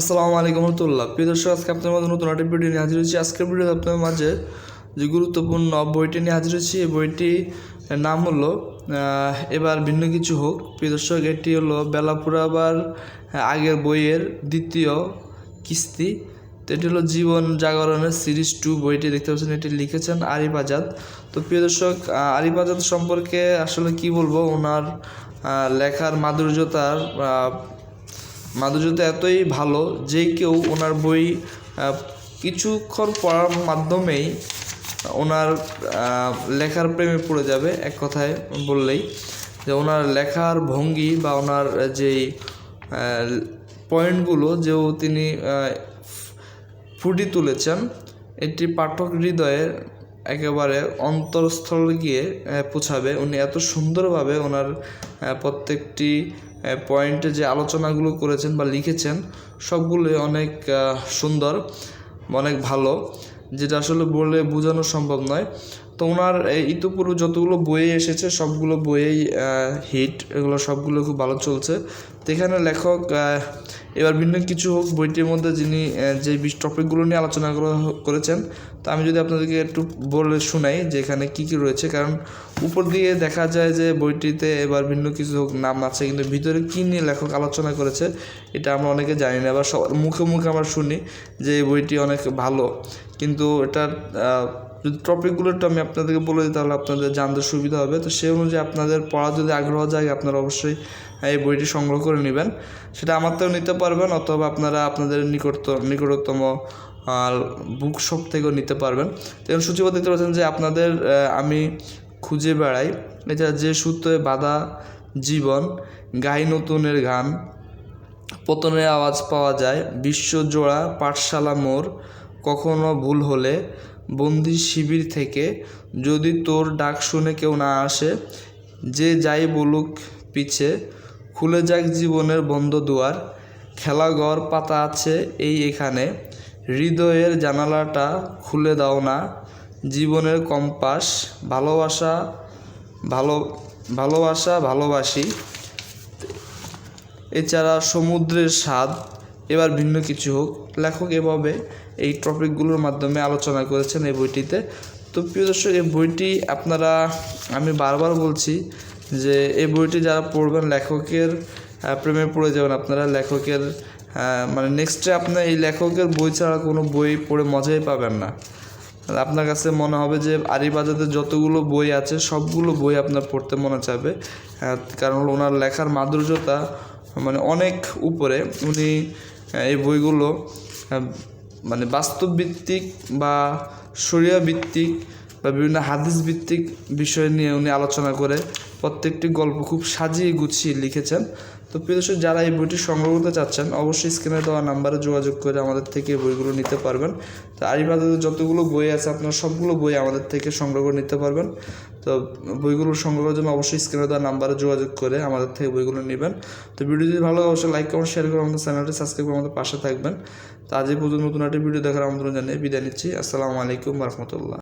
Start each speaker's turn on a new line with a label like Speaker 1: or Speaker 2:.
Speaker 1: আসসালামু আলাইকুম রহমতুল্লাহ। প্রিয় দর্শক, আজকে আপনার মাঝে নতুন একটা ভিডিও নিয়ে হাজির হয়েছি। আজকের ভিডিও আপনার মাঝে যে গুরুত্বপূর্ণ বইটি নিয়ে হাজির হয়েছি, এই বইটি নাম হলো এবার ভিন্ন কিছু হোক। প্রিয় দর্শক, এটি হলো বেলাপুরাবার আগের বইয়ের দ্বিতীয় কিস্তি। তো এটি হলো জীবন জাগরণের সিরিজ টু বইটি, দেখতে পাচ্ছেন এটি লিখেছেন আরিফ আজাদ। তো প্রিয় দর্শক আরিফ আজাদ সম্পর্কে আসলে কি বলব? ওনার লেখার মাধুর্যতার মাধুর্যতা এতই ভালো যে কেউ ওনার বই কিছুক্ষণ পড়ার মাধ্যমেই ওনার লেখার প্রেমে পড়ে যাবে, এক কথায় বললেই। যে ওনার লেখার ভঙ্গি বা ওনার যেই পয়েন্টগুলো যেও তিনি ফুটি তুলেছেন, এটি পাঠক হৃদয়ে একেবারে অন্তরস্থল গিয়ে পৌঁছাবে। উনি এত সুন্দরভাবে ওনার প্রত্যেকটি পয়েন্টে যে আলোচনাগুলো করেছেন বা লিখেছেন সবগুলোই অনেক সুন্দর, অনেক ভালো, যেটা আসলে বলে বোঝানো সম্ভব নয়। তো ওনার এই ইতিপূর্বে যতগুলো বই এসেছে, সবগুলো বইয়েই হিট এগুলো সবগুলো খুব ভালো চলছে। তো এখানে লেখক এবার ভিন্ন কিছু হোক, বইটির মধ্যে যিনি যে বিশ টপিকগুলো নিয়ে আলোচনা করেছেন, তো আমি যদি আপনাদেরকে একটু বলে শোনাই যে এখানে কী কী রয়েছে। কারণ উপর দিয়ে দেখা যায় যে বইটিতে এবার ভিন্ন কিছু হোক, নাম আছে, কিন্তু ভিতরে কী নিয়ে লেখক আলোচনা করেছে, এটা আমরা অনেকে জানি না। বা সবার মুখে মুখে আমরা শুনি যে এই বইটি অনেক ভালো। কিন্তু এটার যদি টপিকগুলো একটু আমি আপনাদেরকে বলে দিই, তাহলে আপনাদের জানতে সুবিধা হবে। তো সেই অনুযায়ী আপনাদের পড়া যদি আগ্রহ যায় আপনারা অবশ্যই এই বইটি সংগ্রহ করে নেবেন। সেটা আমার থেকেও নিতে পারবেন, অথবা আপনারা আপনাদের নিকট নিকটতম বুক শপ থেকেও নিতে পারবেন। তো এখন সূচিপত্র দেখতে পাচ্ছেন যে আপনাদের আমি খুঁজে বেড়াই। এটা যে সূত্রে বাধা জীবন, গাই নতুনের গান, পতনের আওয়াজ পাওয়া যায় বিশ্বজোড়া পাঠশালা মোড় কখনো ভুল হলে বন্দি শিবির থেকে যদি তোর ডাক শুনে কেউ না আসে, যে যাই বলুক পিছে, খুলে যাক জীবনের বন্ধ দুয়ার খেলাঘর পাতা আছে এই এখানে, হৃদয়ের জানালাটা খুলে দাও না, জীবনের কম্পাস, ভালোবাসা, ভালো, ভালোবাসা, ভালোবাসি, এছাড়া সমুদ্রের স্বাদ এবার ভিন্ন কিছু হোক। লেখক এভাবে এই টপিকগুলোর মাধ্যমে আলোচনা করেছেন এই বইটিতে। তো প্রিয় দর্শক, এই বইটি আপনারা, আমি বারবার বলছি যে এই বইটি যারা পড়বেন, লেখকের প্রেমে পড়ে যাবেন আপনারা। লেখকের মানে নেক্সটে আপনার এই লেখকের বই ছাড়া কোনো বই পড়ে মজাই পাবেন না। আপনার কাছে মনে হবে যে আরিবাজাদের যতগুলো বই আছে, সবগুলো বই আপনার পড়তে মনে চাবে। কারণ ওনার লেখার মাধুর্যতা মানে অনেক উপরে। উনি এই বইগুলো মানে বাস্তব ভিত্তিক বা সরিয়া ভিত্তিক বা বিভিন্ন হাদিস ভিত্তিক বিষয় নিয়ে উনি আলোচনা করে প্রত্যেকটি গল্প খুব সাজিয়ে গুছিয়ে লিখেছেন। তো প্রিয় দর্শক, যারা এই বইটি সংগ্রহ করতে চাচ্ছেন, অবশ্যই স্ক্রিনে দেওয়া নাম্বারে যোগাযোগ করে আমাদের থেকে বইগুলো নিতে পারবেন। তো আরিবাজারের যতগুলো বই আছে, আপনারা সবগুলো বই আমাদের থেকে সংগ্রহ করে নিতে পারবেন। তো বইগুলো সংগ্রহের জন্য অবশ্যই স্ক্রিনে দেওয়া নাম্বারে যোগাযোগ করে আমাদের থেকে বইগুলো নেবেন। তো ভিডিও যদি ভালো অবশ্যই লাইক কমেন্ট শেয়ার করে আমাদের চ্যানেলটি সাবস্ক্রাইব করে আমাদের পাশে থাকবেন। তো আজ পর্যন্ত নতুন একটি ভিডিও দেখার আমন্ত্রণ জানিয়ে বিদায় নিচ্ছি। আসসালামু আলাইকুম রহমতুল্লাহ।